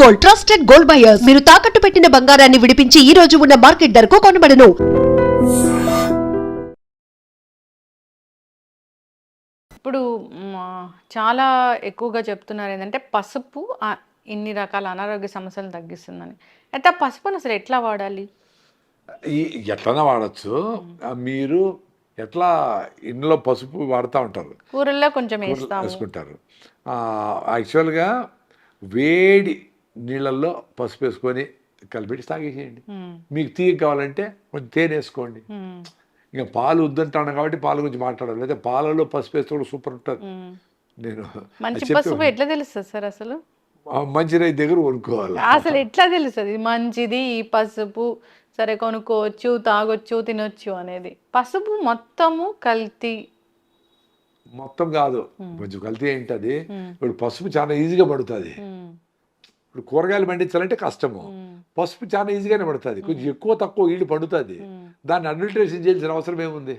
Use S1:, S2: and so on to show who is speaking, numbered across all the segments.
S1: Gold trusted gold buyers మీరు తాకట్టు పెట్టిన బంగారాన్ని విడిపించి ఈ రోజు ఉన్న మార్కెట్ ధరకు కొనబడను.
S2: ఇప్పుడు చాలా ఎక్కువగా చెప్తున్నారు ఏంటంటే పసుపు ఇన్ని రకాల అనారోగ్య సమస్యలను తగ్గిస్తుందని. అయితే ఆ పసుపును అసలు ఎట్లా వాడాలి?
S3: ఈ ఎట్లనా వాడచ్చు. మీరు ఎట్లా ఇంట్లో పసుపు వాడుతూ ఉంటారు?
S2: కూరల్లో కొంచెం
S3: వేసుకుంటారు. యాక్చువల్గా వేడి నీళ్ళల్లో పసుపు వేసుకొని కలిపెట్టి తాగేసేయండి. మీకు తీగ కావాలంటే కొంచెం తేనె వేసుకోండి. ఇంకా పాలు వద్దంటాను కాబట్టి పాల గురించి మాట్లాడాలి. లేదా పాలలో పసుపు వేస్తే కూడా సూపర్ ఉంటుంది. నేను
S2: పసుపు ఎట్లా తెలుస్తుంది సార్ అసలు?
S3: మంచి రైతు దగ్గర కొనుక్కోవాలి.
S2: అసలు ఎట్లా తెలుస్తుంది? మంచిది ఈ పసుపు సరే కొనుక్కోవచ్చు తాగొచ్చు తినొచ్చు అనేది. పసుపు మొత్తము కల్తీ.
S3: మొత్తం కాదు. కొంచెం కల్తీ ఏంటది? ఇప్పుడు పసుపు చాలా ఈజీగా పడుతుంది. ఇప్పుడు కూరగాయలు పండించాలంటే కష్టము. పసుపు చాలా ఈజీగానే పడుతుంది. కొంచెం ఎక్కువ తక్కువ ఈడు పండుతుంది. దాన్ని అడల్టరేషన్ చేయాల్సిన అవసరం ఏముంది?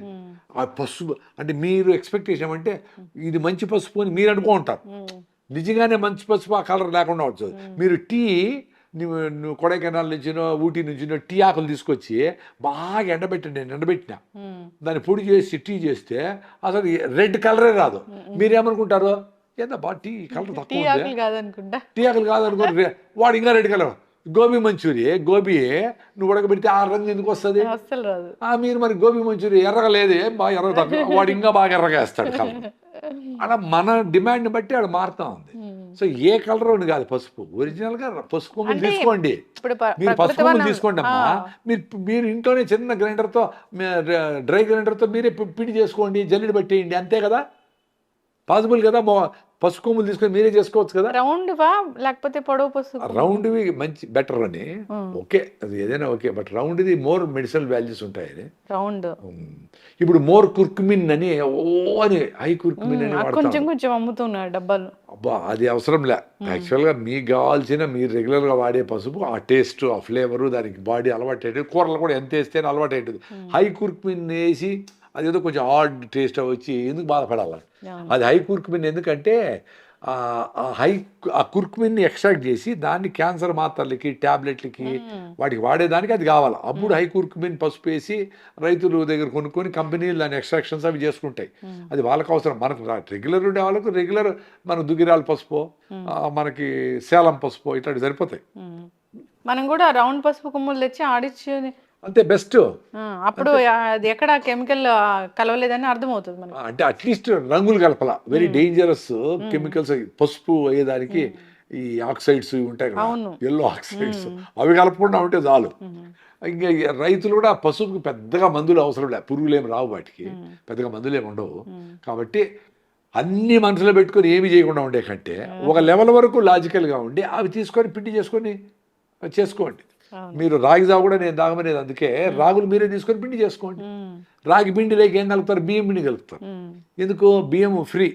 S3: ఆ పసుపు అంటే మీరు ఎక్స్పెక్టేషన్ అంటే ఇది మంచి పసుపు అని మీరు అనుకుంటారు. నిజంగానే మంచి పసుపు ఆ కలర్ లేకుండా వచ్చేది మీరు టీ నువ్వు కొడైకెనాల్ నుంచినో ఊటీ నుంచినో టీ ఆకులు తీసుకొచ్చి బాగా ఎండబెట్టండి నేను ఎండబెట్టిన. దాన్ని పొడి చేసి టీ చేస్తే అసలు రెడ్ కలరే రాదు. మీరేమనుకుంటారు? ఏందబ్బా టీ కలర్
S2: టీ
S3: తక్కువ ఉంది? టీ ఆకులు కాదనుకో రే- వాడు ఇంకా రెడ్ కలర్. గోబీ మంచూరి గోబీ. నువ్వు ఉడకబెడితే ఆ రంగు ఎందుకు వస్తుంది? మీరు మరి గోబీ మంచూరి ఎర్రగా లేదు? ఏం బాగా ఎర్ర తక్కువ. వాడు ఇంకా బాగా ఎర్రగా వేస్తాడు కలర్. అలా మన డిమాండ్ బట్టి ఆడు మారుతా ఉంది. సో ఏ కలర్ అని కాదు పసుపు. ఒరిజినల్గా పసుపు కొమ్ములు తీసుకోండి. మీరు పసుపు కొమ్ములు తీసుకోండి అమ్మా. మీరు మీరు ఇంట్లోనే చిన్న గ్రైండర్తో డ్రై గ్రైండర్తో మీరే పి- పిడి చేసుకోండి జల్లెడ పెట్టేయండి అంతే కదా? పాసిబుల్ కదా? మొ- పసుపు కొమ్ములు తీసుకొని మీరే చేసుకోవచ్చు కదా?
S2: రౌండ్ లేకపోతే పొడవు పసుపు
S3: రౌండ్వి మంచి బెటర్ అని. ఓకే అది ఏదైనా ఓకే బట్ రౌండ్ది మోర్ మెడిసినల్ వాల్యూస్ ఉంటాయని
S2: రౌండ్.
S3: ఇప్పుడు మోర్ కుర్కుమిన్ అని ఓ అని హై కుర్కుమిన్ అని
S2: కొంచెం కొంచెం అమ్ముతున్నారు డబ్బాలు.
S3: అబ్బా అది అవసరం లే. యాక్చువల్గా మీకు కావాల్సిన మీరు రెగ్యులర్గా వాడే పసుపు ఆ టేస్ట్ ఆ ఫ్లేవరు దానికి బాడీ అలవాటు అయ్యేది కూరలు కూడా ఎంత వేస్తే అలవాటు అయ్యేది హై కుర్కుమిన్ వేసి అదేదో కొంచెం ఆడ్ టేస్ట్ వచ్చి ఎందుకు బాధపడాలి. అది హై కుర్కుమిన్ ఎందుకంటే హై ఆ కుర్కుమిన్ని ఎక్స్ట్రాక్ట్ చేసి దాన్ని క్యాన్సర్ మాత్రలకి ట్యాబ్లెట్లకి వాటికి వాడేదానికి అది కావాలి. అప్పుడు హై కుర్కుమిన్ పసుపు వేసి రైతుల దగ్గర కొనుక్కొని కంపెనీలు దాని ఎక్స్ట్రాక్షన్స్ అవి చేసుకుంటాయి. అది వాళ్ళకి అవసరం. మనకు రెగ్యులర్ ఉండే వాళ్ళకు రెగ్యులర్ మన దుగిరాల పసుపు మనకి సేలం పసుపు ఇట్లాంటివి సరిపోతాయి.
S2: మనం కూడా రౌండ్ పసుపు కొమ్ములు తెచ్చి ఆడిచ్చి
S3: అంతే బెస్ట్
S2: అప్పుడు అది ఎక్కడ కెమికల్ కలవలేదని అర్థమవుతుంది మనకి.
S3: అంటే అట్లీస్ట్ రంగులు కలపల. వెరీ డేంజరస్ కెమికల్స్ పసుపు అయ్యేదానికి ఈ ఆక్సైడ్స్ ఉంటాయి కదా. ఎల్లో ఆక్సైడ్స్ అవి కలపకుండా ఉంటే చాలు. ఇంకా రైతులు కూడా పసుపుకి పెద్దగా మందులు అవసరం లే. పురుగులు ఏమి రావు వాటికి. పెద్దగా మందులు ఏమి ఉండవు. కాబట్టి అన్ని మనసులో పెట్టుకొని ఏమి చేయకుండా ఉండే కంటే ఒక లెవెల్ వరకు లాజికల్గా ఉండి అవి తీసుకొని పిండి చేసుకొని చేసుకోండి. మీరు రాగి జావ కూడా నేను తాగమనేది అందుకే రాగులు మీరే తీసుకొని పిండి చేసుకోండి. రాగి పిండి లేక ఏం కలుపుతారు? బియ్యం పిండి కలుపుతారు. ఎందుకు? బియ్యం ఫ్రీ.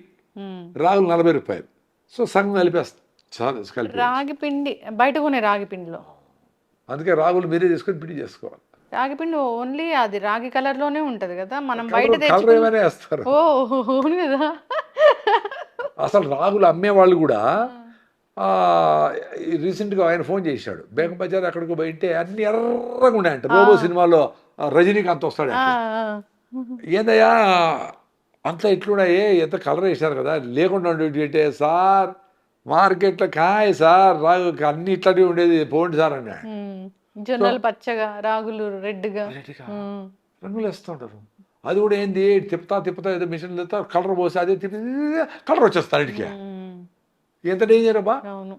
S3: రాగులు నలభై రూపాయలు. సో సగం కలిపేస్తాం. కలిపి
S2: రాగి పిండి బయట కొనే రాగి పిండిలో.
S3: అందుకే రాగులు మీరే తీసుకొని పిండి చేసుకోవాలి.
S2: రాగి పిండి ఓన్లీ అది రాగి కలర్లోనే ఉంటది కదా మనం బయట
S3: వేస్తారు.
S2: ఓ కదా.
S3: అసలు రాగులు అమ్మేవాళ్ళు కూడా ఆ, ఈ రీసెంట్గా ఆయన ఫోన్ చేశాడు. బేగం బజార్ ఎక్కడికో పోయింటే అన్ని ఎర్రగా ఉన్నాయంట. రోబో సినిమాలో రజనీకాంత్ వస్తాడు. ఏందయ్యా అంతా ఇట్లున్నాయే ఎంత కలర్ వేశారు కదా. లేకుండా ఉండేటి అంటే సార్ మార్కెట్లో కాయ సార్ రాగు అన్ని ఇట్లాంటివి ఉండేది పోండి సార్ అన్నా.
S2: జొన్నలు పచ్చగా రాగులు రెడ్గా.
S3: రంగులు వేస్తుంటారు అది కూడా ఏంది తిప్పుతా తిప్పుతా ఏదో మిషన్ తిప్పుతా కలర్ పోసి అదే తిప్పి కలర్ వచ్చేస్తారు ఇంటికి. ఎంత డేంజర్ అబ్బా?
S2: అవును.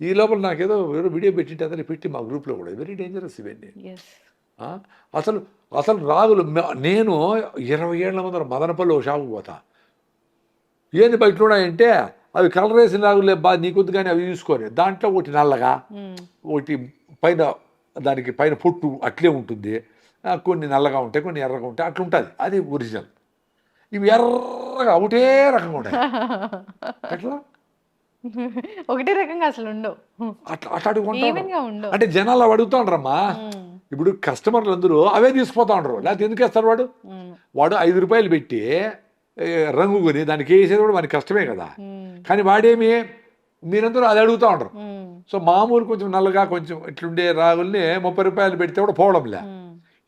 S3: ఈ లోపల నాకేదో వేరే వీడియో పెట్టింటే అతను పెట్టి మా గ్రూప్లో కూడా. వెరీ డేంజరస్ ఇవన్నీ? అసలు అసలు రాగులు నేను ఇరవై ఏళ్ళ ముందర మదనపల్లి ఒక షాపుకి పోతా. ఏంది బయట ఉన్నాయంటే అవి కలర్ వేసిన రాగులే బా నీకొద్దు కానీ అవి చూసుకోరు దాంట్లో ఒకటి నల్లగా ఒకటి పైన దానికి పైన పొట్టు అట్లే ఉంటుంది. కొన్ని నల్లగా ఉంటాయి కొన్ని ఎర్రగా ఉంటాయి. అట్లా ఉంటుంది అది ఒరిజినల్ ఇవి ఎర్రగా ఒకటే రకంగా ఉంటాయి. ఎట్లా?
S2: ఒకటే రకంగా అసలు ఉండవు.
S3: అట్లా
S2: గా ఉండవు.
S3: అంటే జనాలు అవి అడుగుతాండ్రమ్మా
S2: ఉమ్,
S3: ఇప్పుడు కస్టమర్లు అందరూ అవే తీసుకుపోతా ఉండరు లేకపోతే ఎందుకు వేస్తారు వాడు? వాడు ఐదు రూపాయలు పెట్టి రంగు కొని దానికి వేసేది కూడా మనకి కష్టమే కదా. కానీ వాడేమి? మీరందరూ అది అడుగుతూ ఉండరు. సో మామూలు కొంచెం నల్లగా కొంచెం ఇట్లుండే రాగుల్ని ముప్పై రూపాయలు పెడితే కూడా పోవడంలే.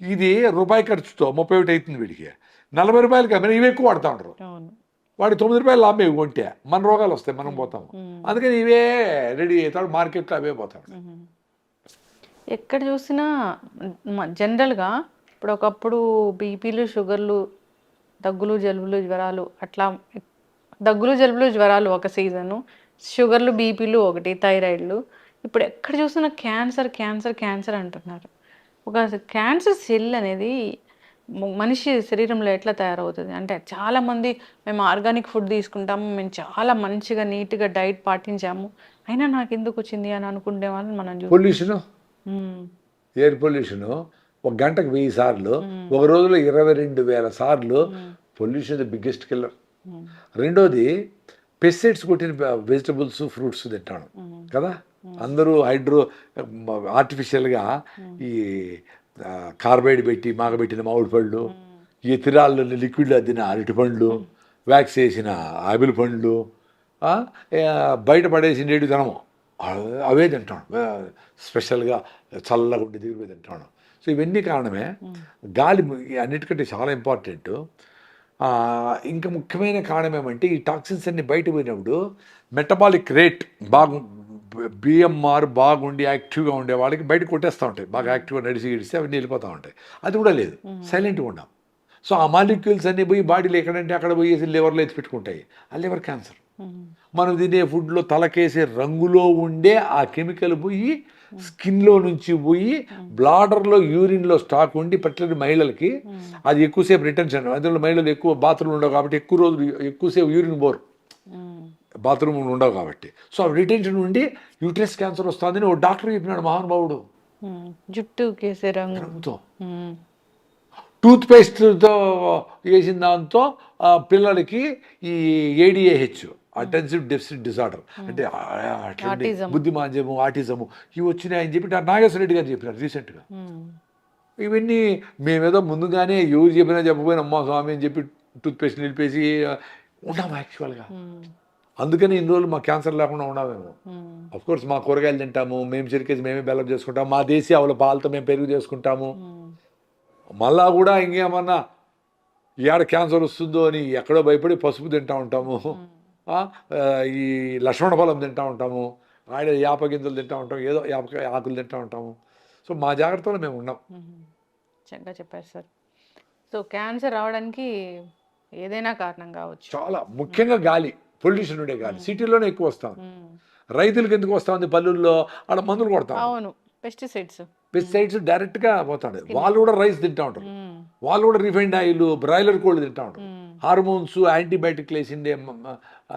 S3: ఇది రూపాయి ఖర్చుతో ముప్పై ఒకటి అవుతుంది వీడికి. నలభై రూపాయలకి అమ్మిన ఇవి ఎక్కువ వాడుతూ
S2: అవును.
S3: వాడి తొమ్మిది రూపాయలు లాభం కొంటే? మన రోగాలు వస్తాయి మనం పోతాము. అందుకని ఇవే రెడీ అవుతాడు మార్కెట్లో అవే పోతాడు.
S2: ఎక్కడ చూసినా జనరల్గా ఇప్పుడు ఒకప్పుడు బీపీలు షుగర్లు దగ్గులు జలుబులు జ్వరాలు అట్లా దగ్గులు జలుబులు జ్వరాలు ఒక సీజను షుగర్లు బీపీలు ఒకటి థైరాయిడ్లు. ఇప్పుడు ఎక్కడ చూసినా క్యాన్సర్ క్యాన్సర్ క్యాన్సర్ అంటున్నారు. ఒక క్యాన్సర్ సెల్ అనేది మనిషి శరీరంలో ఎట్లా తయారవుతుంది? అంటే చాలామంది మేము ఆర్గానిక్ ఫుడ్ తీసుకుంటాము మేము చాలా మంచిగా నీట్గా డైట్ పాటించాము. అయినా నాకు ఎందుకు వచ్చింది అని అనుకునే వాళ్ళని మనం
S3: పొల్యూషన్? Air pollution? ఒక గంటకు వెయ్యి సార్లు ఒక రోజులో ఇరవై రెండు వేల సార్లు పొల్యూషన్ ది బిగ్గెస్ట్ కిల్లర్ రెండోది పెస్టిసైడ్స్ కొట్టిన వెజిటబుల్స్ ఫ్రూట్స్ తింటాను. కదా? అందరూ హైడ్రో ఆర్టిఫిషియల్గా ఈ కార్బైడ్ పెట్టి మాగబెట్టిన మామిడి పళ్ళు ఈ తిరాళ్ళు లిక్విడ్లో అద్దిన అరటి పండ్లు వ్యాక్స్ వేసిన ఆపిల్ పండ్లు బయట పడేసిన ఏడు తినము అవ- తింటాను స్పెషల్గా చల్లగా ఉండి దిగిపోయి తింటాను సో ఇవన్నీ కారణమే. గాలి అన్నిటికంటే చాలా ఇంపార్టెంట్. ఇంకా ముఖ్యమైన కారణం ఏమంటే ఈ టాక్సిన్స్ అన్ని బయట పోయినప్పుడు మెటబాలిక్ రేట్ బాగు బిఎంఆర్ బాగుండి యాక్టివ్గా ఉండే వాళ్ళకి బయట కొట్టేస్తూ ఉంటాయి. బాగా యాక్టివ్గా నడిచి గిడిస్తే అవన్నీ వెళ్ళిపోతూ ఉంటాయి. అది కూడా లేదు. సైలెంట్గా ఉన్నాం సో ఆ మాలిక్యూల్స్ అన్నీ పోయి బాడీలో ఎక్కడంటే అక్కడ పోయేసి లివర్లో ఎత్తి పెట్టుకుంటాయి. ఆ లివర్ క్యాన్సర్. మనం తినే ఫుడ్లో తలకేసే రంగులో ఉండే ఆ కెమికల్ పోయి స్కిన్లో నుంచి పోయి బ్లాడర్లో యూరిన్లో స్టాక్ ఉండి పర్టికులర్ మహిళలకి అది ఎక్కువసేపు రిటెన్షన్ అందులో మహిళలు ఎక్కువ బాత్రూమ్ ఉండవు కాబట్టి ఎక్కువ రోజులు ఎక్కువసేపు యూరిన్ బోర్ బాత్రూమ్ ఉండవు కాబట్టి. సో ఆ రిటెన్షన్ ఉండి యూట్రస్ క్యాన్సర్ వస్తుందని ఓ డాక్టర్ చెప్పినాడు మహానుభావుడు.
S2: జుట్టు
S3: రంగుతో టూత్ పేస్ట్తో వేసిన దాంతో ఆ పిల్లలకి ఈ ఏడిఏహెచ్ అటెన్సివ్ డెఫిసిట్ డిసార్డర్ అంటే
S2: Autism.
S3: బుద్ధిమాంద్యము ఆటిజము ఇవి వచ్చినాయని చెప్పి నాగేశ్వర రెడ్డి గారు చెప్పినారు రీసెంట్గా. ఇవన్నీ మేమేదో ముందుగానే ఎవరు చెప్పినా చెప్పకపోయినా అమ్మా స్వామి అని చెప్పి టూత్ పేస్ట్ నిలిపేసి ఉన్నాము యాక్చువల్గా అందుకని ఇన్ని రోజులు మా క్యాన్సర్ లేకుండా ఉన్నామేమో. కోర్స్ మా కూరగాయలు తింటాము మేము చిరికేసి మేమే బెల్లం చేసుకుంటాము మా దేశీ ఆవుల పాలతో మేము పెరుగు చేసుకుంటాము. మళ్ళా కూడా ఇంకేమన్నా ఏడ క్యాన్సర్ వస్తుందో అని ఎక్కడో భయపడి పసుపు తింటా ఉంటాము. ఈ లక్ష్మణ ఫలం తింటా ఉంటాము. ఆడ యాప గింజలు తింటా ఉంటాం ఏదో యాప ఆకులు తింటా ఉంటాము. సో మా జాగ్రత్తలో మేము ఉన్నాం.
S2: చక్కగా చెప్పారు సార్. సో క్యాన్సర్ రావడానికి ఏదైనా కారణం కావచ్చు.
S3: చాలా ముఖ్యంగా గాలి. పొల్యూషన్ ఉండే గాలి సిటీలోనే ఎక్కువ వస్తాం. రైతులకు ఎందుకు వస్తుంది పల్లెల్లో? ఆడ మందులు కొడతాం
S2: అవును. పెస్టిసైడ్స్.
S3: పెస్టిసైడ్స్ డైరెక్ట్గా పోతాడు. వాళ్ళు కూడా రైస్ తింటా ఉంటారు. వాళ్ళు కూడా రిఫైండ్ ఆయిల్ బ్రాయిలర్ కోళ్ళు తింటా ఉంటారు. హార్మోన్స్ యాంటీబయాటిక్ వేసిండే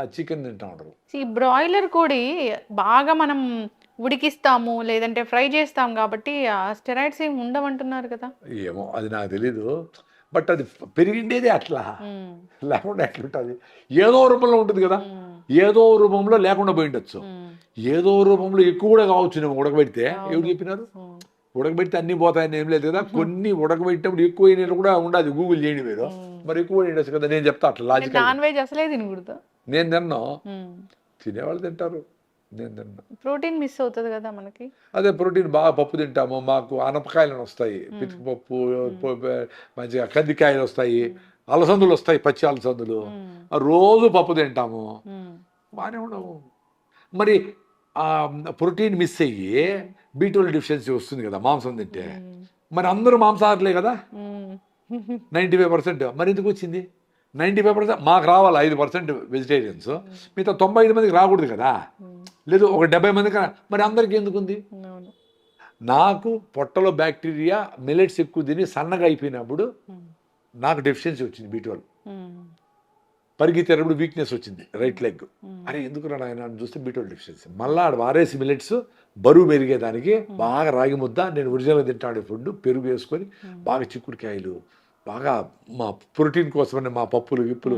S3: చికెన్ తింటా ఉంటారు.
S2: ఈ బ్రాయిలర్ కోడి బాగా మనం ఉడికిస్తాము లేదంటే ఫ్రై చేస్తాం కాబట్టి స్టెరాయిడ్స్ ఏమి ఉండవంటున్నారు కదా.
S3: ఏమో అది నాకు తెలీదు. బట్ అది పెరిగిండేదే అట్లా. లేకుండా ఎట్లుంటుంది ఏదో రూపంలో ఉంటుంది కదా. ఏదో రూపంలో లేకుండా పోయి ఉండొచ్చు ఏదో రూపంలో ఎక్కువ కూడా కావచ్చు నేను ఉడకబెడితే. ఎవరు చెప్పినారు? ఉడకబెడితే అన్ని పోతాయని ఏం లేదు కదా. కొన్ని ఉడకబెట్టినప్పుడు ఎక్కువ అయినట్లు కూడా ఉండదు గూగుల్ చేయండి మీరు. మరి ఎక్కువ ఉండొచ్చు కదా. నేను చెప్తా అట్లా లాజిక్
S2: నాన్ వెజ్ అసలే తినకూడదు.
S3: నేను తిన్నా
S2: ఉమ్.
S3: తినేవాళ్ళు తింటారు. నేను తిన్నా
S2: ప్రోటీన్ మిస్ అవుతుంది కదా మనకి.
S3: అదే ప్రోటీన్ బాగా పప్పు తింటాము మాకు అనపకాయలు వస్తాయి పితికి పప్పు ప- ప- మంచిగా కందికాయలు వస్తాయి అలసందులు వస్తాయి పచ్చి అలసందులు. రోజు పప్పు తింటాము. బాగానే ఉండవు. మరి ఆ ప్రోటీన్ మిస్ అయ్యి బీటోల్ డెఫిషియన్సీ వస్తుంది కదా మాంసం తింటే. మరి అందరూ మాంసాహారులే కదా? Ninety five percent. మరి ఎందుకు వచ్చింది? నైంటీ ఫైవ్ పర్సెంట్ మాకు రావాలి ఐదు పర్సెంట్ వెజిటేరియన్స్. మిగతా తొంభై ఐదు మందికి రాకూడదు కదా? లేదు ఒక డెబ్బై మందికి రా- మరి అందరికీ ఎందుకు ఉంది
S2: అవును.
S3: నాకు పొట్టలో బ్యాక్టీరియా మిలెట్స్ ఎక్కువ తిని సన్నగా అయిపోయినప్పుడు నాకు డెఫిషియన్సీ వచ్చింది బీట్వల్
S2: ఉమ్,
S3: పరిగెత్తేటప్పుడు వీక్నెస్ వచ్చింది రైట్ లెగ్. అరే ఎందుకు అని చూస్తే బీట్వల్ డెఫిషియన్సీ. మళ్ళా ఆడ వారేసి మిలెట్స్ బరువు పెరిగేదానికి బాగా రాగి ముద్ద నేను ఒరిజినల్గా తింటాడు ఫుడ్ పెరుగు వేసుకొని బాగా చిక్కుడుకాయలు బాగా మా ప్రోటీన్ కోసమని మా పప్పులు గిప్పులు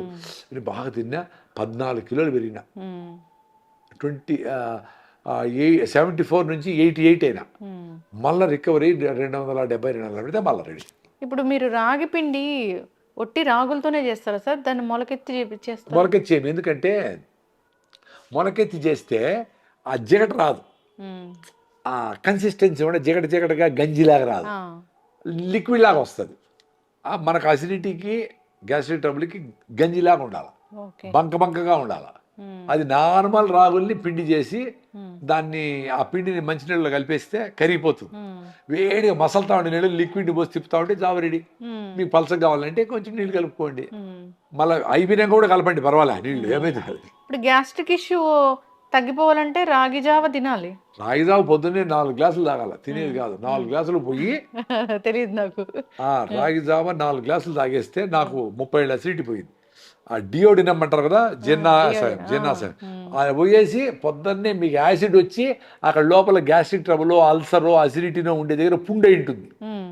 S3: ఇవి బాగా తిన్నా పద్నాలుగు కిలోలు పెరిగిన. ట్వంటీ ఏ సెవెంటీ ఫోర్ నుంచి ఎయిటీ ఎయిట్ అయినా.
S2: ఉమ్.
S3: మళ్ళీ రికవరీ రెండు వందల డెబ్బై రెండు వందల పెడితే మళ్ళీ రెడీ.
S2: ఇప్పుడు మీరు రాగి పిండి ఒట్టి రాగులతోనే చేస్తారా సార్? దాన్ని మొలకెత్తి చేస్తారు?
S3: మొలకెత్తి చేయము. ఎందుకంటే మొలకెత్తి చేస్తే ఆ జిగట రాదు.
S2: ఉమ్.
S3: ఆ కన్సిస్టెన్సీ కూడా జిగట జిగటగా గంజిలాగా రాదు. లిక్విడ్ లాగా వస్తుంది. మనకు అసిడిటీకి గ్యాస్ట్రిక్ ట్రబుల్కి గంజిలాగా ఉండాలి. బంక బంకగా ఉండాలి. అది నార్మల్ రాగుల్ని పిండి చేసి దాన్ని ఆ పిండిని మంచినీళ్ళలో కలిపేస్తే కరిగిపోతుంది. వేడిగా మసలుతా ఉండే నీళ్ళు లిక్విడ్ పోసి తిప్పుతా ఉంటే జావ రెడీ. మీకు పలసగా కావాలంటే కొంచెం నీళ్ళు కలుపుకోండి. మళ్ళీ అయిపోయినాక కూడా కలపండి పర్వాలే నీళ్ళు ఏమైతే
S2: ఇప్పుడు గ్యాస్ట్రిక్ ఇష్యూ తగ్గిపోవాలంటే రాగి జావ తినాలి.
S3: రాగి జావ పొద్దున్నే నాలుగు గ్లాసులు తాగాల తినేది కాదు. నాలుగు గ్లాసులు పోయి
S2: తెలియదు నాకు.
S3: రాగి జావ నాలుగు గ్లాసులు తాగేస్తే నాకు ముప్పై ఏళ్ళ అసిడిటీ పోయింది. ఆ డియోడినం అంటారు కదా జిన్నాశయం జిన్నాశయం అది పోయేసి పొద్దున్నే మీకు యాసిడ్ వచ్చి అక్కడ లోపల గ్యాస్ట్రిక్ ట్రబుల్ అల్సరో అసిడిటీనో ఉండే దగ్గర పుండు అయి ఉంటుంది.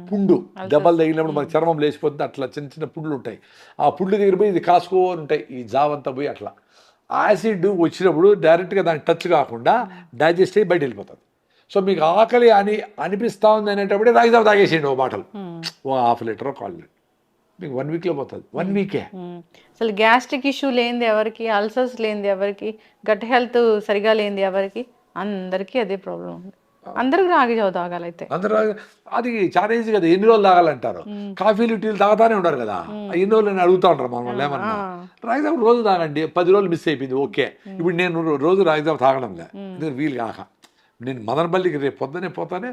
S3: పుండు. దెబ్బలు తగిలినప్పుడు మన చర్మం లేచిపోతుంది అట్లా చిన్న చిన్న పుండ్లు ఉంటాయి. ఆ పుండ్ల దగ్గర పోయి ఇది కాసుకోని ఉంటాయి ఈ జావంతా పోయి అట్లా. యాసిడ్ వచ్చినప్పుడు డైరెక్ట్గా దానికి టచ్ కాకుండా డైజెస్ట్ అయ్యి బయట వెళ్ళిపోతుంది. సో మీకు ఆకలి అని అనిపిస్తూ ఉంది అనేటప్పుడే రాగి జావ తాగేసేయండి ఓ బాటలు ఓ హాఫ్ లీటర్ కాల్ లీటర్. మీకు వన్ వీక్లో పోతుంది. వన్ వీకే.
S2: అసలు గ్యాస్ట్రిక్ ఇష్యూ లేనిది ఎవరికి అల్సర్స్ లేనిది ఎవరికి గట్ హెల్త్ సరిగా లేనిది ఎవరికి అందరికీ అదే ప్రాబ్లం ఉంది. అందరికి రాగి జావ తాగాలైతే.
S3: అందరూ అది చాలా ఈజీ కదా ఎన్ని రోజులు తాగాలంటారు? కాఫీలు టీలు తాగుతానే ఉంటారు కదా. ఎన్ని రోజులు నేను అడుగుతా ఉంటారు మనం ఏమన్నా రాగి జావ రోజు తాగండి పది రోజులు మిస్ అయిపోయింది ఓకే. ఇప్పుడు నేను రోజు రాగి జావ తాగడం లే ఎందుకంటే వీలు కాక. నేను మదనపల్లికి రేపు పొద్దునే పోతానే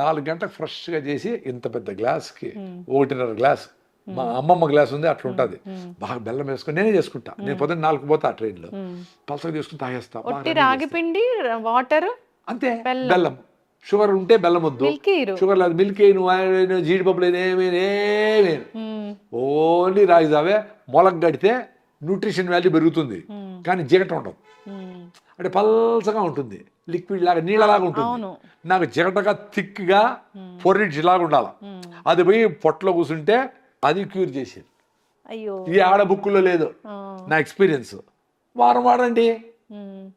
S3: నాలుగు గంటలకు ఫ్రెష్గా చేసి ఇంత పెద్ద గ్లాస్కి ఒకటిన్నర గ్లాస్ మా అమ్మమ్మ గ్లాస్ ఉంది అట్లా ఉంటుంది. బాగా బెల్లం వేసుకొని నేనే చేసుకుంటా. నేను పొద్దున్న నాలుగు పోతా ట్రైన్లో. పలసగా తీసుకుని తాగేస్తా. బాగా
S2: ఒట్టి రాగి పిండి వాటర్
S3: అంతే. బెల్లం. షుగర్ ఉంటే బెల్లం వద్దు. షుగర్ లేదు మిల్క్ జీడిపప్పు లేదు ఏమేను ఏమేను ఓన్లీ రాగి జావే. మొలక గడితే న్యూట్రిషన్ వాల్యూ పెరుగుతుంది. కానీ జిగట ఉండదు. అంటే పల్సగా ఉంటుంది. లిక్విడ్ లాగా నీళ్ళలాగా ఉంటుంది. నాకు జిగటగా థిక్గా పొర్రిడ్జ్ లాగా ఉండాలి. అది పోయి పొట్టలో కూర్చుంటే అది క్యూర్ చేసేది.
S2: అయ్యో.
S3: ఈ ఆడ బుక్కులో లేదు. నా ఎక్స్పీరియన్స్. వారం వాడండి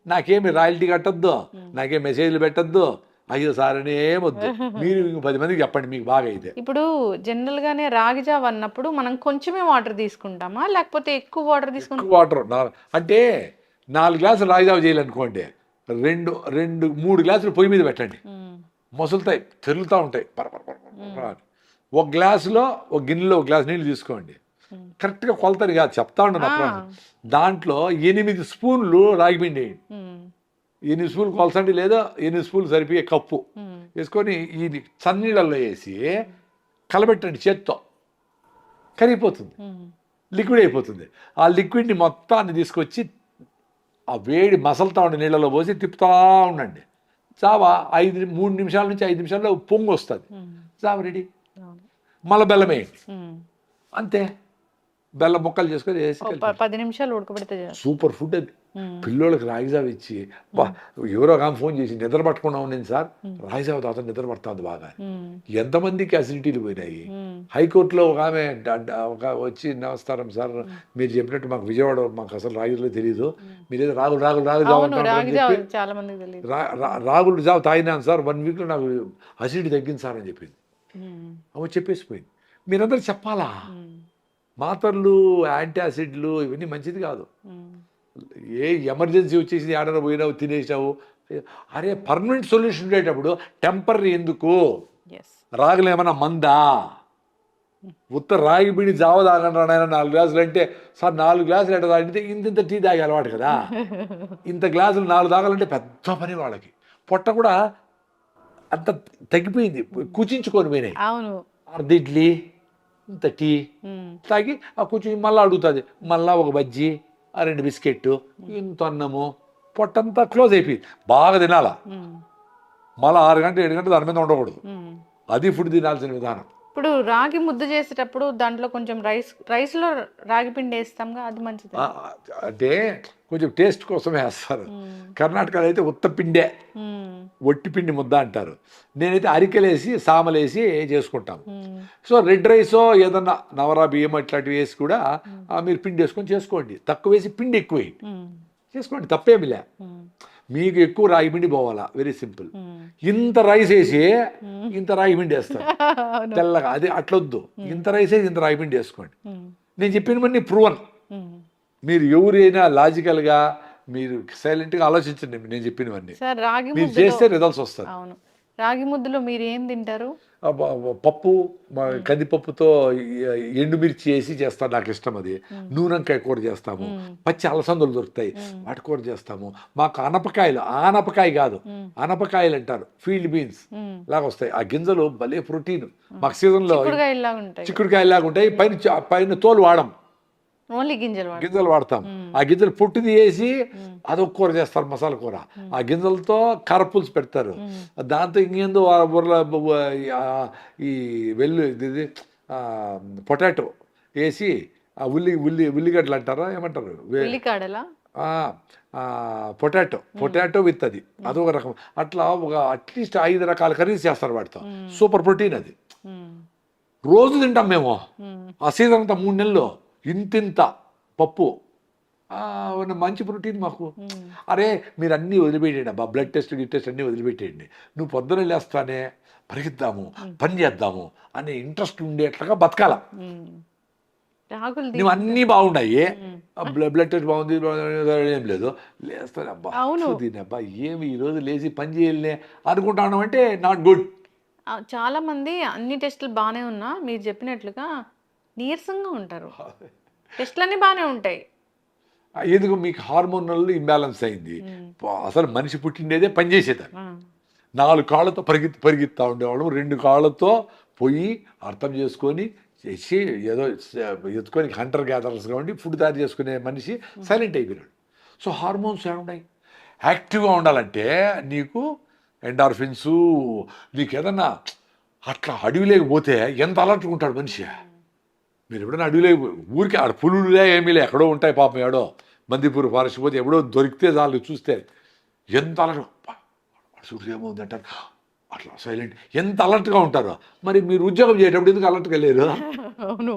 S3: నాకేమి రాయల్టీ కట్టద్దు నాకేం మెసేజ్లు పెట్టద్దు. అయ్యో సార్ అని ఏమొద్దు. మీరు పది మందికి చెప్పండి మీకు బాగా అయితే.
S2: ఇప్పుడు జనరల్ గానే రాగి జావ అన్నప్పుడు మనం కొంచెమే వాటర్ తీసుకుంటామా? లేకపోతే ఎక్కువ వాటర్ తీసుకుంటాం
S3: వాటర్ అంటే నాలుగు గ్లాసులు రాగిజావ చేయాలనుకోండి రెండు రెండు మూడు గ్లాసులు పొయ్యి మీద పెట్టండి. మొసలుతాయి తెరులుతూ ఉంటాయి. పర పర పర. ఒక గ్లాసులో ఒక గిన్నెలో ఒక గ్లాస్ నీళ్ళు తీసుకోండి. కరెక్ట్గా కొలతని కాదు చెప్తా ఉన్నాను అప్పుడు దాంట్లో ఎనిమిది స్పూన్లు రాగి పిండి వేయండి. ఎనిమిది స్పూన్లు కొలసండి లేదా ఎనిమిది స్పూన్లు సరిపోయే కప్పు వేసుకొని ఈ చన్నీళ్ళల్లో వేసి కలబెట్టండి చేత్తో. కరిగిపోతుంది. లిక్విడ్ అయిపోతుంది. ఆ లిక్విడ్ని మొత్తాన్ని తీసుకొచ్చి ఆ వేడి మసలుతా ఉండే నీళ్ళలో పోసి తిప్పుతా ఉండండి. చావా ఐదు మూడు నిమిషాల నుంచి ఐదు నిమిషాల్లో పొంగు వస్తుంది చావ రెడీ. మళ్ళీ బెల్లం వేయండి అంతే. బెల్లం ముక్కలు చేసుకొని వేసి
S2: పది నిమిషాలు ఉడకబెడితే.
S3: సూపర్ ఫుడ్ అది. పిల్లోళ్ళకి రాగిజావ ఇచ్చి బా ఎవరో ఒక ఆమె ఫోన్ చేసి నిద్ర పట్టకుండా ఉన్నాను సార్. రాగిజావ తాత నిద్ర పడుతుంది బాగా. ఎంతమందికి అసిడిటీలు పోయినాయి. హైకోర్టులో ఒక ఆమె ఒక వచ్చి నమస్కారం సార్ మీరు చెప్పినట్టు మాకు విజయవాడ మాకు అసలు రాగులు తెలియదు మీరు ఏదో రాగులు రాగులు రాగులు జావ రాగులు జావ తాగినాను సార్. వన్ వీక్లో నాకు అసిడిటీ తగ్గింది సార్ అని చెప్పింది. అవి చెప్పేసిపోయింది. మీరందరూ చెప్పాలా. మాత్రలు యాంటీ యాసిడ్లు ఇవన్నీ మంచిది కాదు. ఏ ఎమర్జెన్సీ వచ్చేసి ఆడన పోయినావు తినేసావు అరే పర్మనెంట్ సొల్యూషన్ ఉండేటప్పుడు టెంపరీ ఎందుకు? రాగులు ఏమన్నా మందా? ఉత్త రాగి బిడి జావ తాగండి నాయన నాలుగు గ్లాసులు అంటే సార్ నాలుగు గ్లాసులు ఎట్ట తాగితే ఇంత ఇంత టీ తాగే అలవాటు కదా. ఇంత గ్లాసులు నాలుగు తాగాలంటే పెద్ద పని వాళ్ళకి. పొట్ట కూడా అంత తగ్గిపోయింది. కుచించుకొని పోయినాయి.
S2: అవును.
S3: అర్ధ ఇడ్లీ ఇంత టీ. తాగి ఆ కూర్చుని మళ్ళీ అడుగుతుంది. మళ్ళా ఒక బజ్జీ ఆ రెండు బిస్కెట్ ఇంత అన్నము. పొట్టంతా క్లోజ్ అయిపోయింది. బాగా తినాలా. మళ్ళీ ఆరు గంటలు ఏడు గంటలు దాని మీద ఉండకూడదు. అది ఫుడ్ తినాల్సిన విధానం.
S2: ఇప్పుడు రాగి ముద్ద చేసేటప్పుడు దాంట్లో కొంచెం రైస్ రైస్లో రాగి పిండి వేస్తాంగా అది మంచిది.
S3: అంటే కొంచెం టేస్ట్ కోసమే వేస్తారు. కర్ణాటకలో అయితే ఉత్త పిండే. ఒట్టి పిండి ముద్ద అంటారు. నేనైతే అరికెలేసి సామలేసి చేసుకుంటాం. సో రెడ్ రైసో ఏదన్నా నవరా బియ్యం అట్లాంటివి వేసి కూడా మీరు పిండి వేసుకొని చేసుకోండి. తక్కువ వేసి పిండి ఎక్కువ. చేసుకోండి తప్పేమిలే. మీకు ఎక్కువ రాగి పిండి పోవాలా? Very simple
S2: hmm.
S3: ఇంత రైస్ వేసి ఇంత రాగి పిండి వేస్తారు. తెల్లగా. అది అట్లొద్దు. ఇంత రైస్ వేసి ఇంత రాగి పిండి వేసుకోండి. నేను చెప్పినవన్నీ ప్రూవన్. మీరు ఎవరైనా లాజికల్గా మీరు సైలెంట్గా ఆలోచించండి. నేను చెప్పినవన్నీ. మీరు చేస్తే రిజల్ట్స్ వస్తారు
S2: రాగి ముద్దలో మీరు ఏం తింటారు?
S3: పప్పు కందిపప్పుతో ఎండుమిర్చి వేసి చేస్తాను నాకు ఇష్టం అది. నూనెంకాయ కూర చేస్తాము. పచ్చి అలసందలు దొరుకుతాయి. వాటి కూర చేస్తాము. మాకు అనపకాయలు ఆనపకాయ కాదు అనపకాయలు అంటారు. Field beans. లాగా వస్తాయి ఆ గింజలు భలే ప్రోటీన్. మాకు సీజన్లో
S2: చిక్కుడుగా ఇలా ఉంటాయి.
S3: చిక్కుడుకాయ లాగా ఉంటాయి. పైన పైన తోలు వాడం.
S2: ఓన్లీ గింజలు వాడు
S3: గింజలు వాడతాం. ఆ గింజలు పొట్టు తీసి అదొక కూర చేస్తారు మసాలా కూర. ఆ గింజలతో కారపులుసు పెడతారు. దాంతో ఇంకేందో ఆ ఊర్ల బ- ఆ ఈ వెల్లు ఇది పొటాటో వేసి ఆ ఉల్లి ఉల్లి ఉల్లిగడ్డలు అంటారా ఏమంటారు?
S2: ఉల్లికాడలా?
S3: పొటాటో. పొటాటో విత్ అది. అదొక రకం. అట్లా ఒక అట్లీస్ట్ ఐదు రకాల కర్రీస్ చేస్తారు వాటితో. సూపర్ ప్రోటీన్ అది. రోజు తింటాం మ్మ్. ఆ సీజన్ అంతా మూడు నెలలు. ఇంతింత పప్పు. ఉన్న మంచి ప్రోటీన్ మాకు. అరే మీరు అన్నీ వదిలిపెట్టేయండి అబ్బా. బ్లడ్ టెస్ట్ గిట్ టెస్ట్ అన్నీ వదిలిపెట్టేయండి. నువ్వు పొద్దున లేస్తానే పరిగెత్తాము పని చేద్దాము అనే ఇంట్రెస్ట్ ఉండేట్లుగా బతకాల. నువ్వు అన్నీ బాగున్నాయి. బ్లడ్ టెస్ట్ బాగుంది ఏం లేదు. లేస్తాను అబ్బా. దీని అబ్బా. ఏమి ఈరోజు లేచి పని చేయలే అనుకుంటాను అంటే నాట్ గుడ్
S2: చాలా మంది అన్ని టెస్టులు బాగానే ఉన్నా మీరు చెప్పినట్లుగా నీరసంగా ఉంటారు. టెస్టులన్నీ బాగానే ఉంటాయి.
S3: ఎందుకు? మీకు హార్మోనల్ ఇంబ్యాలెన్స్ అయింది. అసలు మనిషి పుట్టిండేదే పని చేసేదాన్ని.
S2: ఆ.
S3: నాలుగు కాళ్ళతో పరిగెత్తి పరిగెత్తా ఉండేవాళ్ళం. రెండు కాళ్ళతో పోయి అర్థం చేసుకొని చేసి ఏదో ఎత్తుకొని హంటర్ గ్యాదర్స్గా ఉండి ఫుడ్ తయారు చేసుకునే మనిషి సైలెంట్ అయిపోయినాడు. సో హార్మోన్స్ ఏమున్నాయి? యాక్టివ్గా ఉండాలంటే నీకు ఎండార్ఫిన్స్ నీకు ఏదన్నా అట్లా అడవిలోకి పోతే ఎంత అలర్ట్గా ఉంటాడు మనిషి? మీరు ఎప్పుడైనా అడవిలో ఊరికి ఆడ పులులే ఏమీ లే ఎక్కడో ఉంటాయి పాపం ఏడో. మందిపూర్ ఫారెస్ట్ పోతే ఎప్పుడో దొరికితే చాలు చూస్తే. ఎంత అలర్ట్ చూడు ఏమవుంది అంటారు. అట్లా సైలెంట్ ఎంత అలర్ట్గా ఉంటారో. మరి మీరు ఉద్యోగం చేసేటప్పుడు ఎందుకు అలర్ట్గా లేరు?
S2: అవును.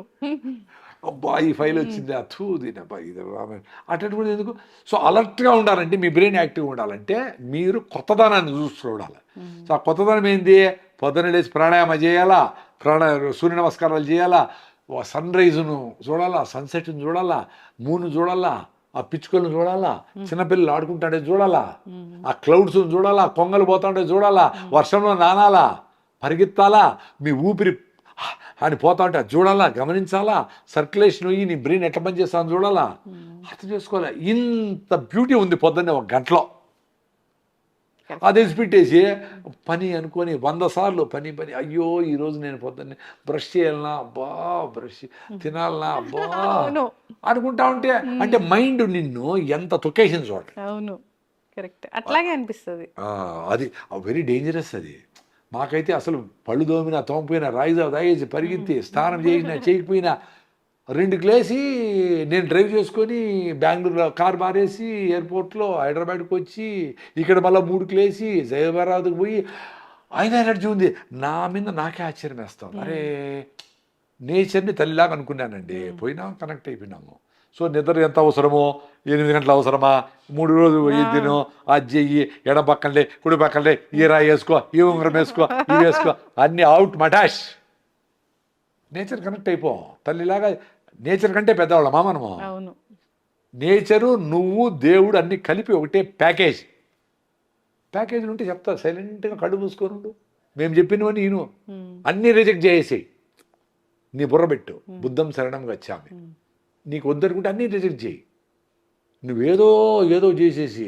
S3: అబ్బా ఈ ఫైల్ వచ్చింది? అథూ దీనబ్బా ఇది రామ అటువంటి ఎందుకు? సో అలర్ట్గా ఉండాలంటే మీ బ్రెయిన్ యాక్టివ్గా ఉండాలంటే మీరు కొత్తదనాన్ని చూస్తూ ఉండాలి. సో ఆ కొత్తదనం ఏంది? పొద్దున లేచి ప్రాణాయామ చేయాలా? ప్రాణ సూర్య నమస్కారాలు చేయాలా? సన్ రైజ్ను చూడాలా సన్సెట్ను చూడాలా మూను చూడాలా ఆ పిచ్చుకలను చూడాలా చిన్నపిల్లలు ఆడుకుంటాంటే చూడాలా ఆ క్లౌడ్స్ చూడాలా కొంగలు పోతాంటే చూడాలా వర్షంలో నానాలా పరిగెత్తాలా మీ ఊపిరి అని పోతా ఉంటే చూడాలా గమనించాలా సర్క్యులేషన్ అయ్యి నీ బ్రెయిన్ ఎట్లా పని చేస్తా చూడాలా అర్థం చేసుకోవాలా ఇంత బ్యూటీ ఉంది పొద్దున్నే ఒక గంటలో. అది పెట్టేసి పని అనుకొని వంద సార్లు పని పని. అయ్యో ఈరోజు నేను పొద్దున్నే బ్రష్ చేయాలనా? అబ్బా బ్రష్ తినాలనా? అబ్బా. అనుకుంటా ఉంటే అంటే మైండ్ నిన్ను ఎంత తొక్కేసింది చూడ.
S2: అవును. కరెక్ట్. అట్లాగే అనిపిస్తుంది.
S3: ఆ, అది వెరీ డేంజరస్ అది. మాకైతే అసలు పళ్ళు దోమినా తోమిపోయినా రాయిజా తాగేసి పరిగెత్తి స్నానం చేసినా చేయకపోయినా రెండు లేసి నేను డ్రైవ్ చేసుకొని బెంగళూరులో కార్ మారేసి ఎయిర్పోర్ట్లో హైదరాబాద్కి వచ్చి ఇక్కడ మళ్ళీ మూడుకి లేసి జయబారాబాద్కి పోయి అయినా ఎనర్జీ ఉంది. నా మీద నాకే ఆశ్చర్యం వేస్తాం అరే నేచర్ని తల్లిలాగా అనుకున్నానండి. పోయినా కనెక్ట్ అయిపోయినాము. సో నిద్ర ఎంత అవసరమో ఎనిమిది గంటలు అవసరమా? మూడు రోజులు తిను అది చెయ్యి ఎడ పక్కనలే కుడి పక్కనలే ఈ రాయి వేసుకో ఈ ఉంగరం వేసుకో ఇవి వేసుకో అన్ని అవుట్ మటాష్. నేచర్ కనెక్ట్ అయిపో. తల్లిలాగా నేచర్ కంటే పెద్దవాళ్ళమా మనము
S2: అవును.
S3: నేచరు నువ్వు దేవుడు అన్ని కలిపి ఒకటే ప్యాకేజ్. ప్యాకేజీలు ఉంటే చెప్తా సైలెంట్గా కళ్ళు మూసుకొని ఉండు మేము చెప్పినవన్నీ నేను. అన్నీ రిజెక్ట్ చేసేసి నీ బుర్ర పెట్టు. బుద్ధం శరణంగా వచ్చామి. నీకు వద్దనుకుంటే అన్నీ రిజెక్ట్ చేయి. నువ్వేదో ఏదో చేసేసి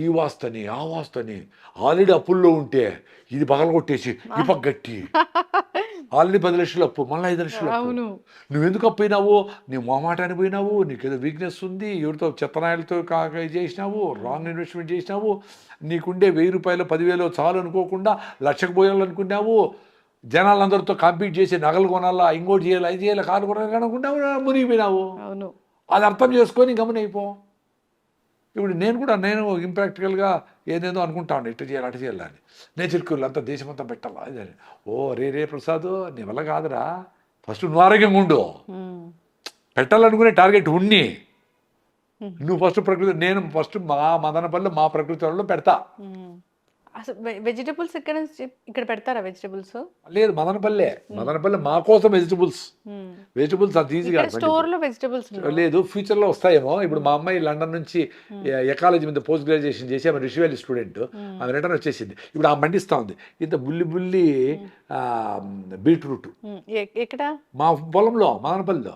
S3: ఈ వాస్తని ఆ వాస్తని. ఆల్రెడీ అప్పుల్లో ఉంటే ఇది పగలగొట్టేసి ఈ పక్క గట్టి ఆల్రెడీ పది లక్షలు అప్పు మళ్ళీ ఐదు లక్షలు
S2: అవును.
S3: నువ్వు ఎందుకు అప్పోయినావు? నీ మొహమాటాన్ని పోయినావు? నీకు ఏదో వీక్నెస్ ఉంది? ఎవరితో చెత్తనాయలతో కాక చేసినావు? రాంగ్ ఇన్వెస్ట్మెంట్ చేసినావు? నీకుండే వెయ్యి రూపాయలు పదివేలు చాలు అనుకోకుండా లక్షకు పోయాలనుకున్నావు? జనాలందరితో కాంపీట్ చేసి నగలు కొనాలా ఇంకోటి చేయాలి అది చేయాలి కారు కొనాలి అనుకున్నావు? మునిగిపోయినావు.
S2: అవును.
S3: అది అర్థం చేసుకొని గమనైపో ఇప్పుడు నేను కూడా నేను ఇంప్రాక్టికల్గా ఏదేదో అనుకుంటాను ఇట్లా చేయాలి అటు చేయాలని నేచర్ క్యూర్లు అంతా దేశం అంతా పెట్టాలా అది అని. ఓ రే రే ప్రసాద్ నీ వల్ల కాదురా ఫస్ట్ నువ్వు ఆరోగ్యంగా ఉండు. పెట్టాలనుకునే టార్గెట్ ఉన్ని నువ్వు ఫస్ట్ ప్రకృతి నేను ఫస్ట్ మా మదనపల్లి మా ప్రకృతి వాళ్ళలో పెడతా.
S2: అసలు వెజిటబుల్స్ ఇక్కడ ఇక్కడ పెడతారా వెజిటబుల్స్?
S3: లేదు మదనపల్లె. మదనపల్లె మా కోసం వెజిటబుల్స్. వెజిటబుల్స్ అంత ఈజీగా
S2: ఇక్కడ స్టోర్లో వెజిటబుల్స్
S3: లేదు ఫ్యూచర్లో వస్తాయేమో. ఇప్పుడు మా అమ్మాయి లండన్ నుంచి ఎకాలజీ మీద పోస్ట్ గ్రాడ్యుయేషన్ చేసి ఆమె రిషువల్ స్టూడెంట్. ఆమె రిటర్న్ వచ్చేసింది. ఇప్పుడు ఆ మండిస్తా ఉంది. ఇంత బుల్లి బుల్లి బీట్రూట్.
S2: ఎక్కడ?
S3: మా పొలంలో మదనపల్లిలో.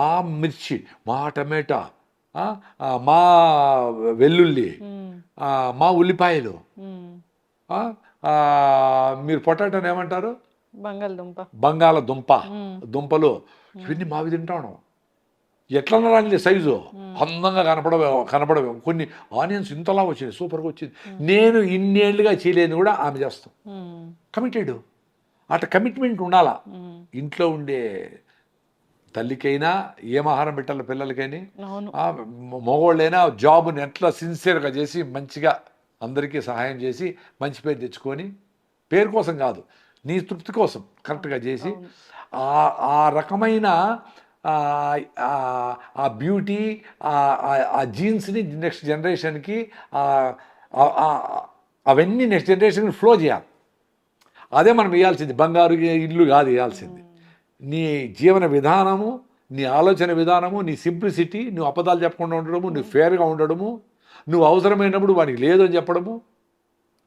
S3: మా మిర్చి మా టమాటా మా వెల్లుల్లి మా ఉల్లిపాయలు. మీరు పొటాటోని ఏమంటారు?
S2: బంగాళదుంప.
S3: బంగాళదుంప. దుంపలు. ఇవన్నీ మావి తింటాను. ఎట్లా రాని సైజు. అందంగా కనపడవే కనపడవే. కొన్ని ఆనియన్స్ ఇంతలా వచ్చింది సూపర్గా వచ్చింది. నేను ఇన్నేళ్ళుగా చేయలేదు కూడా ఆమె చేస్తాం. కమిటెడ్. అట కమిట్మెంట్ ఉండాలా. ఇంట్లో ఉండే తల్లికైనా ఏం ఆహారం పెట్టాలి పిల్లలకైనా? మగవాళ్ళైనా జాబ్ని ఎట్లా సిన్సియర్గా చేసి మంచిగా అందరికీ సహాయం చేసి మంచి పేరు తెచ్చుకొని పేరు కోసం కాదు నీ తృప్తి కోసం కరెక్ట్గా చేసి ఆ ఆ రకమైన ఆ బ్యూటీ ఆ జీన్స్ని నెక్స్ట్ జనరేషన్కి అవన్నీ నెక్స్ట్ జనరేషన్కి ఫ్లో చేయాలి. అదే మనం ఇవ్వాల్సింది బంగారు ఇల్లు కాదు ఇవ్వాల్సింది నీ జీవన విధానము నీ ఆలోచన విధానము నీ సింప్లిసిటీ నువ్వు అబద్ధాలు చెప్పకుండా ఉండడము నువ్వు ఫేర్గా ఉండడము నువ్వు అవసరమైనప్పుడు వాడికి లేదు అని చెప్పడము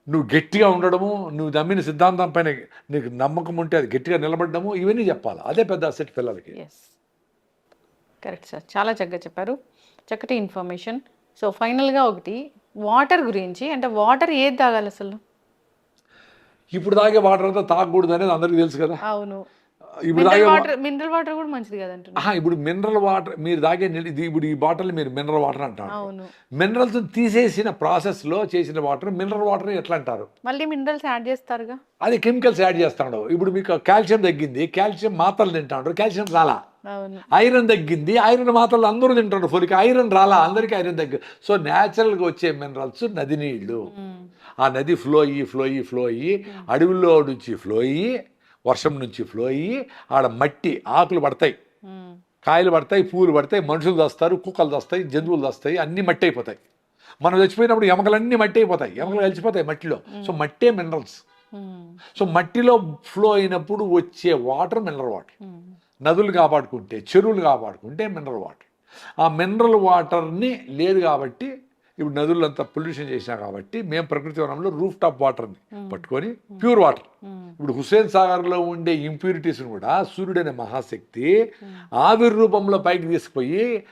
S3: నువ్వు గట్టిగా ఉండడము నువ్వు నమ్మిన సిద్ధాంతం పైన నీకు నమ్మకం ఉంటే అది గట్టిగా నిలబడడము ఇవన్నీ చెప్పాలి. అదే పెద్ద అసెట్ పిల్లలకి.
S2: కరెక్ట్ సార్ చాలా చక్కగా చెప్పారు. చక్కటి ఇన్ఫర్మేషన్ సో ఫైనల్గా ఒకటి వాటర్ గురించి అంటే వాటర్ ఏది తాగాలి అసలు?
S3: ఇప్పుడు తాగే వాటర్ అంతా తాగకూడదు అనేది అందరికీ తెలుసు కదా.
S2: అవును.
S3: ఇప్పుడు తాగే
S2: మినరల్ వాటర్ మినరల్ వాటర్ కూడా మంచిది కదంటున్నా.
S3: ఆహా, ఇప్పుడు మినరల్ వాటర్ మీరు తాగే నీళ్ళు- ఇది ఇప్పుడు ఈ బాటిల్ మీరు మినరల్ వాటర్ అంటారు. మినరల్స్ తీసేసిన ప్రాసెస్లో చేసిన వాటర్ మినరల్ వాటర్ ఎట్లా అంటారు?
S2: మళ్ళీ మినరల్స్ యాడ్ చేస్తారుగా?
S3: అది కెమికల్స్ యాడ్ చేస్తాడు. ఇప్పుడు మీకు కాల్షియం తగ్గింది కాల్షియం మాత్రలు తింటాడు కాల్షియం రాలా. ఐరన్ తగ్గింది ఐరన్ మాత్రలు అందరూ తింటారు. ఫోలికి ఐరన్ రాలా అందరికీ ఐరన్ తగ్గి సో న్యాచురల్గా వచ్చే మినరల్స్ నది నీళ్ళు. ఆ నది ఫ్లో అయ్యి ఫ్లో అయ్యి ఫ్లో అయ్యి అడవుల్లో నుంచి ఫ్లో అయ్యి వర్షం నుంచి ఫ్లో అయ్యి ఆడ మట్టి ఆకులు పడతాయి. కాయలు పడతాయి పూలు పడతాయి మనుషులు దస్తారు కుక్కలు దస్తాయి జంతువులు దస్తాయి అన్నీ మట్టి అయిపోతాయి. మనం చచ్చిపోయినప్పుడు ఎముకలన్నీ మట్టి అయిపోతాయి. ఎముకలు కలిసిపోతాయి మట్టిలో. సో మట్టే మినరల్స్. సో మట్టిలో ఫ్లో అయినప్పుడు వచ్చే వాటర్ మినరల్ వాటర్. నదులు కాపాడుకుంటే చెరువులు కాపాడుకుంటే మినరల్ వాటర్ ఆ మినరల్ వాటర్ని లేదు కాబట్టి ఇప్పుడు నదులంతా పొల్యూషన్ చేసినా కాబట్టి మేము ప్రకృతి వనంలో రూఫ్ టాప్ వాటర్ని పట్టుకొని ప్యూర్ వాటర్. ఇప్పుడు హుస్సేన్ సాగర్లో ఉండే ఇంప్యూరిటీస్ని కూడా సూర్యుడు అనే మహాశక్తి ఆవిరి రూపంలో పైకి తీసుకుపోయి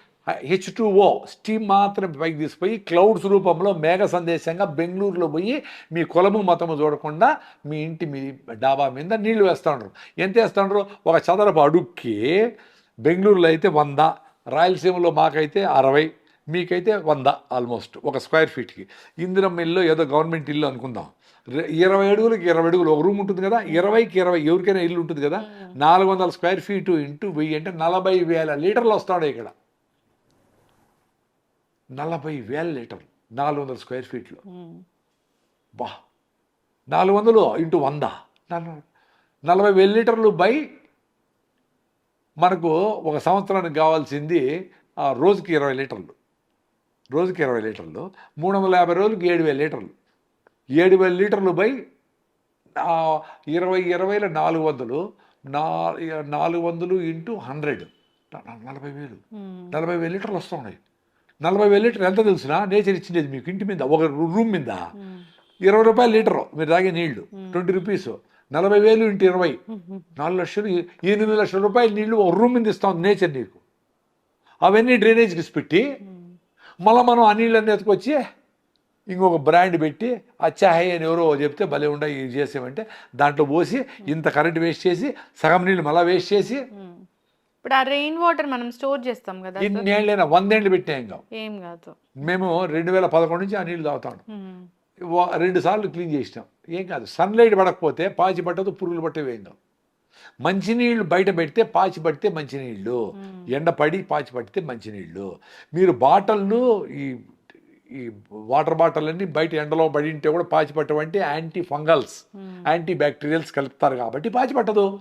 S3: హెచ్ ఓ స్టీమ్ మాత్రం పైకి తీసుకుపోయి క్లౌడ్స్ రూపంలో మేఘ సందేశంగా బెంగళూరులో పోయి మీ కులము మతము చూడకుండా మీ ఇంటి మీ డాబా మీద నీళ్ళు వేస్తూ ఉండరు. ఎంత వేస్తూ ఉండరు? ఒక చదరపు అడుక్కి బెంగళూరులో అయితే వంద రాయలసీమలో మాకైతే అరవై మీకైతే వంద ఆల్మోస్ట్ ఒక స్క్వేర్ ఫీట్కి. ఇందిరం ఇల్లు ఏదో గవర్నమెంట్ ఇల్లు అనుకుందాం. ఇరవై అడుగులకి ఇరవై అడుగులు ఒక రూమ్ ఉంటుంది కదా ఇరవైకి ఇరవై ఎవరికైనా ఇల్లు ఉంటుంది కదా నాలుగు వందల స్క్వేర్ ఫీటు ఇంటూ వెయ్యి అంటే నలభై వేల లీటర్లు వస్తాడు ఇక్కడ. నలభై వేల లీటర్లు నాలుగు వందల స్క్వేర్ ఫీట్లు. బా నాలుగు వందలు ఇంటూ వంద. నల- నలభై వేల లీటర్లు బై మనకు ఒక సంవత్సరానికి కావాల్సింది ఆ, రోజుకి ఇరవై లీటర్లు. రోజుకి ఇరవై లీటర్లు మూడు వందల యాభై రోజులకి ఏడు వేల లీటర్లు. ఏడు వేల లీటర్లు బై ఇరవై ఇరవైల నాలుగు వందలు నా నాలుగు వందలు ఇంటూ హండ్రెడ్. నలభై వేలు. నలభై వేల లీటర్లు వస్తున్నాయి నలభై వేల లీటర్ ఎంత తెలుసునా? నేచర్ ఇచ్చిండేది మీకు ఇంటి మీద ఒక రూమ్ మీద. ఇరవై రూపాయలు లీటరు మీరు తాగే నీళ్ళు ట్వంటీ రూపీస్. నలభై వేలు ఇంటి ఇరవై. నాలుగు లక్షలు ఎనిమిది లక్షల రూపాయల నీళ్ళు ఒక రూమ్ మీద ఇస్తాం నేచర్ నీకు. అవన్నీ డ్రైనేజ్కి పెట్టి మళ్ళీ మనం ఆ నీళ్ళన్నీ ఎత్తుకొచ్చి ఇంకొక బ్రాండ్ పెట్టి అచ్చాహై అని ఎవరో చెప్తే భలే ఉండ ఇది చేసామంటే దాంట్లో పోసి ఇంత కరెంట్ వేస్ట్ చేసి సగం నీళ్ళు మళ్ళీ వేస్ట్ చేసి.
S2: ఇప్పుడు ఆ రెయిన్ వాటర్ మనం స్టోర్ చేస్తాం కదా
S3: ఇన్ని ఏళ్ళైనా వందేళ్ళు పెట్టినా ఇంకా
S2: ఏం కాదు.
S3: మేము రెండు వేల పదకొండు నుంచి ఆ నీళ్ళు తాగుతాం. రెండు సార్లు క్లీన్ చేసినాం. ఏం కాదు సన్లైట్ పడకపోతే పాచి పట్టదు పురుగులు పట్టేవి ఏం కాదు మంచినీళ్ళు బయట పెడితే పాచి పడితే మంచినీళ్ళు ఎండ పడి పాచి పడితే మంచినీళ్ళు. మీరు బాటళ్ళు ఈ ఈ వాటర్ బాటిల్ అన్ని బయట ఎండలో పడి ఉంటే కూడా పాచి పట్టవంటే యాంటీ ఫంగల్స్ యాంటీ బ్యాక్టీరియల్స్ కలుపుతారు కాబట్టి పాచి పట్టదు.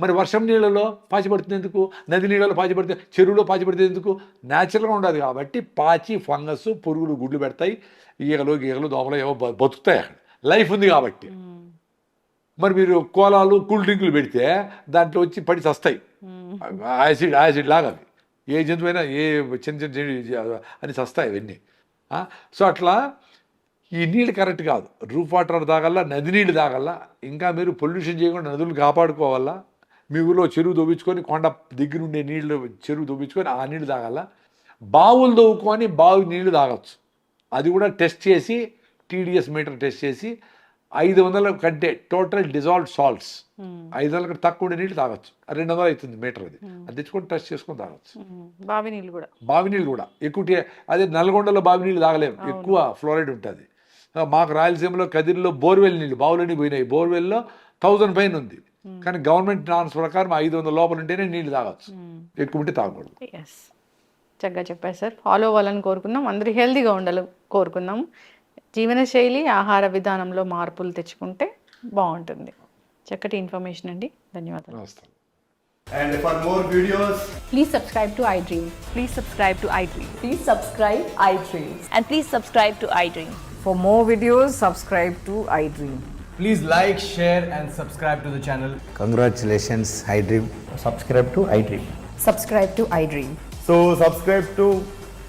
S3: మరి వర్షం నీళ్ళలో పాచి పడుతుంది ఎందుకు? నది నీళ్ళలో పాచి పడితే చెరువులో పాచి పడితే ఎందుకు? న్యాచురల్గా ఉండదు కాబట్టి పాచి ఫంగస్ పురుగులు గుడ్లు పెడతాయి. ఈగలు గీగలు దోమలు ఏవో బతుకుతాయి అక్కడ. లైఫ్ ఉంది కాబట్టి. మరి మీరు కోలాలు కూల్ డ్రింకులు పెడితే దాంట్లో వచ్చి పడి చస్తాయి. యాసిడ్ యాసిడ్ లాగా అవి. ఏ జంతువైనా ఏ చిన్న చిన్న జంతు అని చస్తాయి అవన్నీ. సో అట్లా ఈ నీళ్ళు కరెక్ట్ కాదు. రూఫ్ వాటర్ తాగల్లా నది నీళ్ళు తాగల్లా ఇంకా మీరు పొల్యూషన్ చేయకుండా నదులు కాపాడుకోవాలా? మీ ఊళ్ళో చెరువు దొవ్వించుకొని కొండ దగ్గర ఉండే నీళ్ళు చెరువు దొవ్వించుకొని ఆ నీళ్ళు తాగల్లా? బావులు దొవ్వుకొని బావి నీళ్ళు తాగొచ్చు. అది కూడా టెస్ట్ చేసి టీడీఎస్ మీటర్ టెస్ట్ చేసి ఐదు వందల కంటే టోటల్ డిజాల్వ్ సాల్ట్స్. ఐదు వందల కంటే తక్కువ నీళ్ళు తాగొచ్చు. రెండు వందలు అవుతుంది మీటర్ అది. అది తెచ్చుకొని టెస్ట్ చేసుకొని తాగొచ్చు.
S2: ఉమ్, బావి నీళ్ళు కూడా.
S3: బావి నీళ్ళు కూడా. ఎక్కువ అదే నల్గొండలో బావి నీళ్ళు తాగలేము. ఎక్కువ ఫ్లోరైడ్ ఉంటుంది. మాకు రాయలసీమలో కదిరిలో బోర్వెల్ నీళ్ళు బావులని పోయినాయి. బోర్వెల్లో థౌజండ్ పైన ఉంది. కానీ గవర్నమెంట్ నాన్స్ ప్రకారం ఐదు వందల లోపల ఉంటేనే నీళ్ళు తాగొచ్చు. ఎక్కువ ఉంటే తాగకూడదు.
S2: చక్కగా చెప్పారు సార్. ఫాలో అవ్వాలని కోరుకుందాం. అందరూ హెల్తీగా ఉండాలని కోరుకుందాం. జీవనశైలి ఆహార విధానంలో మార్పులు తెచ్చుకుంటే బాగుంటుంది చక్కటి ఇన్ఫర్మేషన్ అండి ధన్యవాదాలు
S3: నమస్తే
S4: And for more videos,
S5: Please subscribe to iDream.
S6: Please subscribe to iDream.
S5: Please subscribe iDream.
S6: And please subscribe to iDream.
S7: For more videos, subscribe to iDream.
S4: please like, share, and subscribe to the channel.
S8: Congratulations, iDream.
S4: Subscribe to iDream.
S5: Subscribe to iDream.
S4: So, subscribe to